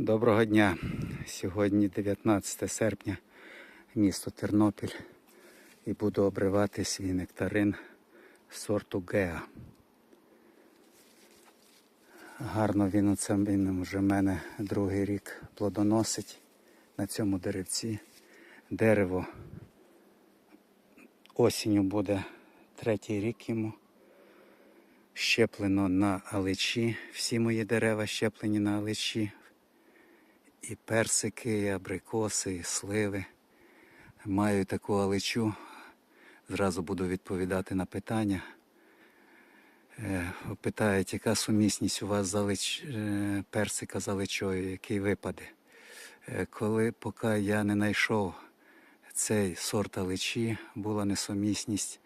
Доброго дня. Сьогодні 19 серпня, місто Тернопіль. І буду обривати свій нектарин сорту Геа. Гарно він оце він вже мене другий рік плодоносить на цьому деревці. Дерево осінню буде третій рік йому. Щеплено на аличі. Всі мої дерева щеплені на аличі. І персики, і абрикоси, і сливи. Маю таку аличу. Зразу буду відповідати на питання. Е, Питають, яка сумісність у вас з алич... е, персика з аличою, який випаде. Е, Коли поки я не знайшов цей сорт аличі, була несумісність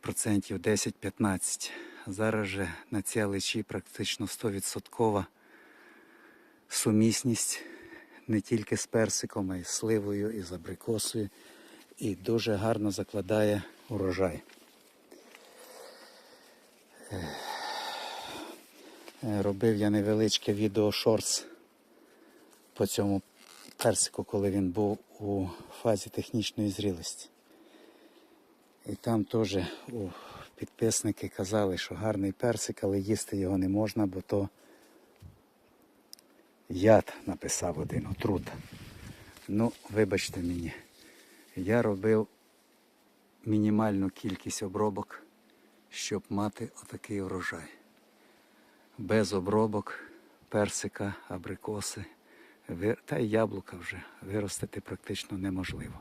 процентів 10-15. Зараз же на цій аличі практично 100% сумісність не тільки з персиком, а й з сливою, і з абрикосою. І дуже гарно закладає урожай. Е, Робив я невеличке відео шорс по цьому персику, коли він був у фазі технічної зрілості. І там теж підписники казали, що гарний персик, але їсти його не можна, бо то яд написав один отрута. Ну, вибачте мені, я робив мінімальну кількість обробок, щоб мати отакий урожай. Без обробок персика, абрикоси та й яблука вже виростити практично неможливо.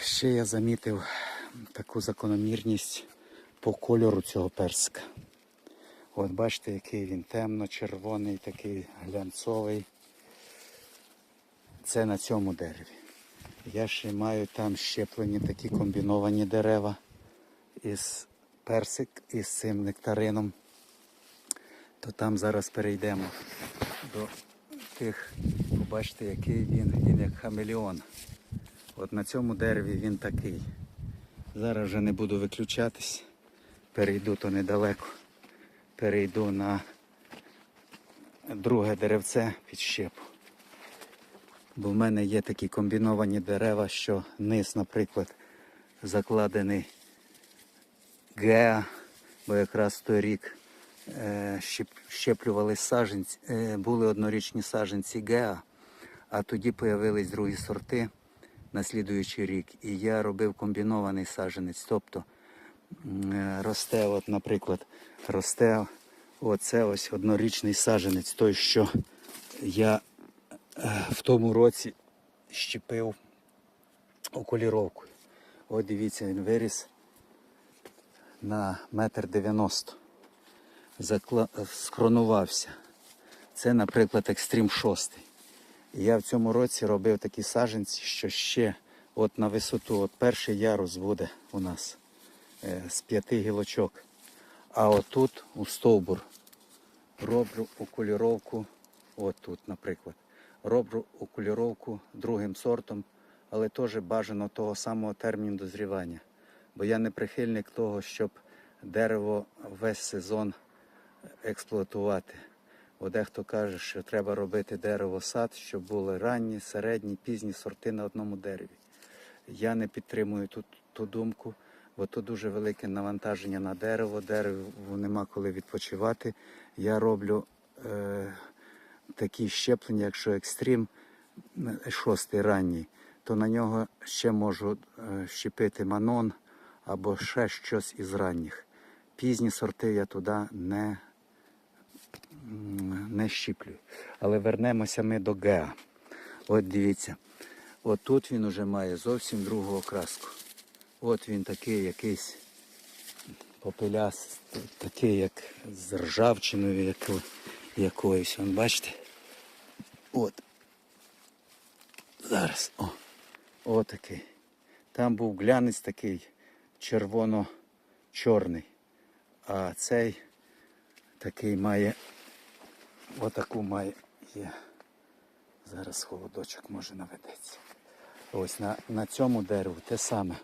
Ще я замітив таку закономірність по кольору цього персика. От бачите, який він темно-червоний, такий глянцовий. Це на цьому дереві. Я ще маю там щеплені такі комбіновані дерева із персик із цим нектарином. То там зараз перейдемо до тих, побачите, який він, він як хамелеон. От на цьому дереві він такий. Зараз вже не буду виключатись. Перейду то недалеко. Перейду на друге деревце під щепу. Бо в мене є такі комбіновані дерева, що низ, наприклад, закладений геа, бо якраз той рік е, щеплювали саженці, е, були однорічні саженці геа, а тоді появились другі сорти на слідуючий рік. І я робив комбінований саженець. Тобто росте, от, наприклад, росте оце ось однорічний саженець, той, що я е, в тому році щепив окуліровкою. От дивіться, він виріс на метр дев'яносто. Закла... Схронувався. Це, наприклад, екстрім 6. Я в цьому році робив такі саженці, що ще от на висоту, от перший ярус буде у нас е, з п'яти гілочок. А отут у стовбур роблю окуліровку, от тут, наприклад, роблю окуліровку другим сортом, але теж бажано того самого терміну дозрівання. Бо я не прихильник того, щоб дерево весь сезон експлуатувати. Бо дехто каже, що треба робити дерево сад, щоб були ранні, середні, пізні сорти на одному дереві. Я не підтримую ту, ту думку, бо то дуже велике навантаження на дерево, дереву нема коли відпочивати. Я роблю е, такі щеплення, якщо екстрім е, шостий ранній, то на нього ще можу е, щепити манон або ще щось із ранніх. Пізні сорти я туди не, не щіплю. Але вернемося ми до Геа. От дивіться, от тут він уже має зовсім другу окраску. От він такий якийсь попеляс, такий, як з ржавчиною яко- якоюсь. Вон, бачите? От. Зараз. О. О такий. Там був глянець такий червоно-чорний. А цей такий має отаку має є. Зараз холодочок може наведеться. Ось на, на цьому дереву те саме.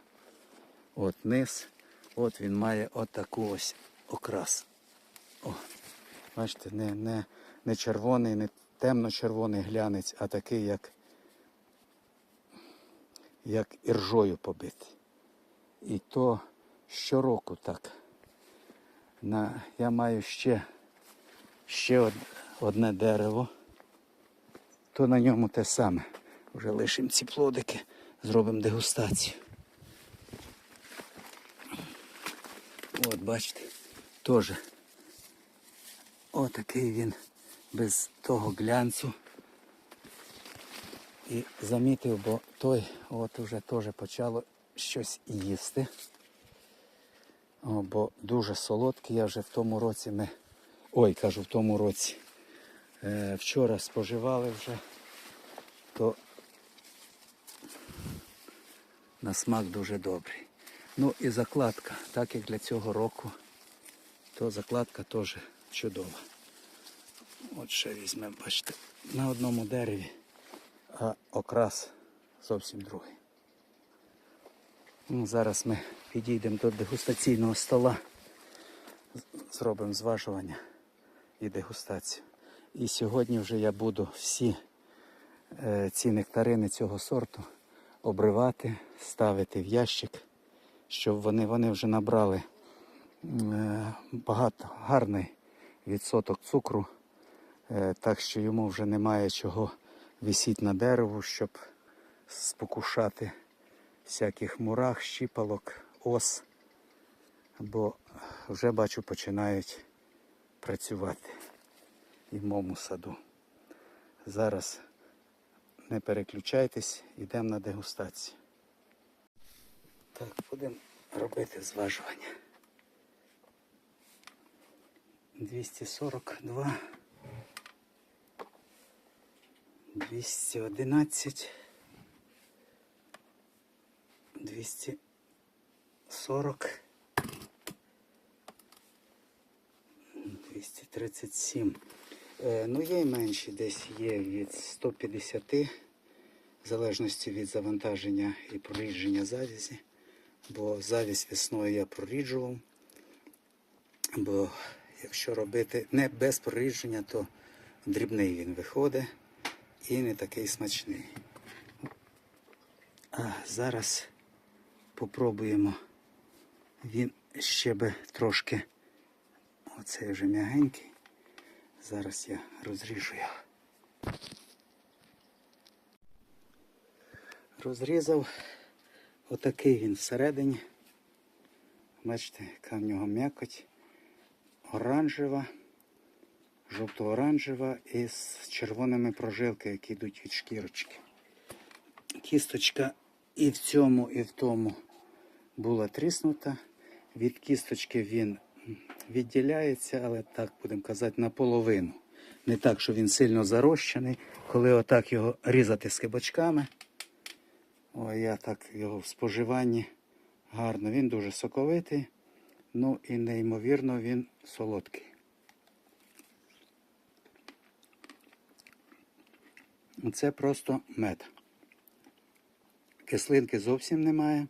От низ, от він має отаку ось окрас. О. Бачите, не, не, не червоний, не темно-червоний глянець, а такий, як, як іржою побитий. І то щороку так. На, я маю ще, ще од, одне дерево, то на ньому те саме. Вже лишимо ці плодики, зробимо дегустацію. От, бачите, теж отакий він без того глянцю. І замітив, бо той от уже теж почало щось їсти. О, бо дуже солодкий. Я вже в тому році ми. Ой, кажу, в тому році. Е, вчора споживали вже, то на смак дуже добрий. Ну і закладка, так як для цього року, то закладка теж чудова. От ще візьмемо, бачите, на одному дереві, а окрас зовсім другий. Ну, зараз ми підійдемо до дегустаційного стола, зробимо зважування і дегустацію. І сьогодні вже я буду всі е, ці нектарини цього сорту обривати, ставити в ящик, щоб вони, вони вже набрали е, багато гарний відсоток цукру, е, так що йому вже немає чого висіти на дереву, щоб спокушати всяких мурах, щіпалок, ос, бо вже бачу починають працювати і в моєму саду. Зараз не переключайтесь, йдемо на дегустацію. Так, будемо робити зважування. 242, 211, 240, 237. Е, ну, є й менші, десь є від 150, в залежності від завантаження і прорідження завязі. Бо завість весною я проріджував. Бо якщо робити не без прорідження, то дрібний він виходить і не такий смачний. А зараз попробуємо. Він ще би трошки, оцей вже м'ягенький. Зараз я розріжу його. Розрізав отакий він всередині. Бачите, яка в нього м'якоть. Оранжева, жовто-оранжева і з червоними прожилками, які йдуть від шкірочки. Кісточка і в цьому, і в тому була тріснута. Від кісточки він відділяється, але так будемо казати, наполовину. Не так, що він сильно зарощений. Коли отак його різати скибочками, о, я так його в споживанні гарно. Він дуже соковитий, ну і неймовірно він солодкий. Це просто мед. Кислинки зовсім немає.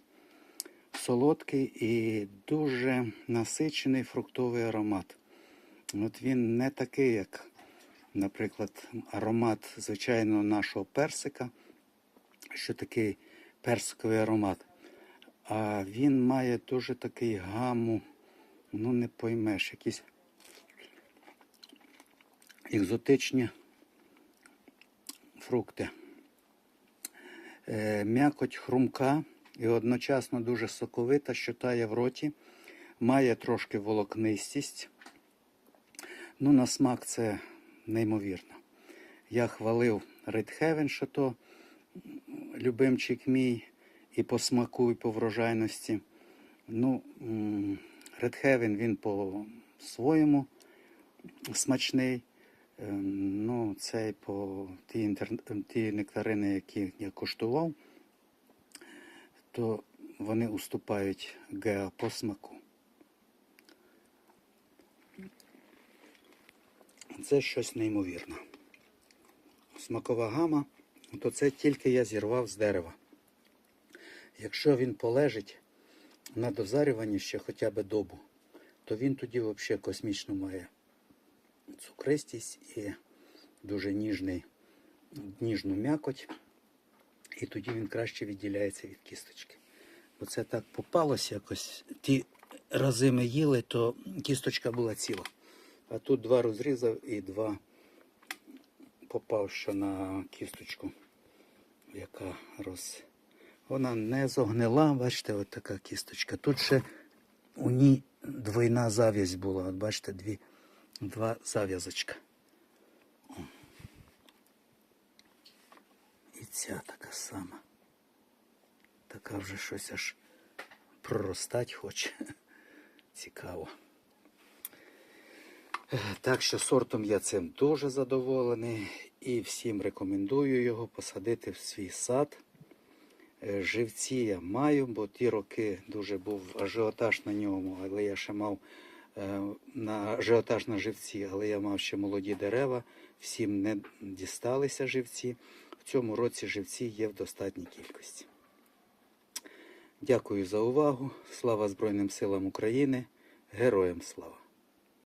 Солодкий і дуже насичений фруктовий аромат. От він не такий, як, наприклад, аромат звичайного нашого персика, що такий персиковий аромат. А він має дуже такий гаму, ну не поймеш, якісь екзотичні фрукти. Е, м'якоть хрумка і одночасно дуже соковита, що тає в роті, має трошки волокнистість. Ну, на смак це неймовірно. Я хвалив Red Heaven, що то любимчик мій і по смаку, і по врожайності. Ну, Red Heaven він по-своєму смачний. Ем, Ну, цей по ті, інтер... ті нектарини, які я коштував, то вони уступають ГЕА по смаку. Це щось неймовірне. Смакова гама, то це тільки я зірвав з дерева. Якщо він полежить на дозарюванні ще хоча б добу, то він тоді взагалі космічно має цукристість і дуже ніжний, ніжну м'якоть. І тоді він краще відділяється від кісточки. Бо це так попалося якось. Ті рази ми їли, то кісточка була ціла. А тут два розрізав і два попав що на кісточку, яка роз. Вона не зогнила, бачите, от така кісточка. Тут ще у ній двойна зав'язь була. От бачите, дві, два зав'язочка. І ця така сама. Така вже щось аж проростать хоче. Цікаво. Так що сортом я цим дуже задоволений і всім рекомендую його посадити в свій сад. Е, Живці я маю, бо ті роки дуже був ажіотаж на ньому, але я ще мав е, на ажіотаж на живці, але я мав ще молоді дерева, всім не дісталися живці. В цьому році живці є в достатній кількості. Дякую за увагу. Слава Збройним силам України. Героям слава!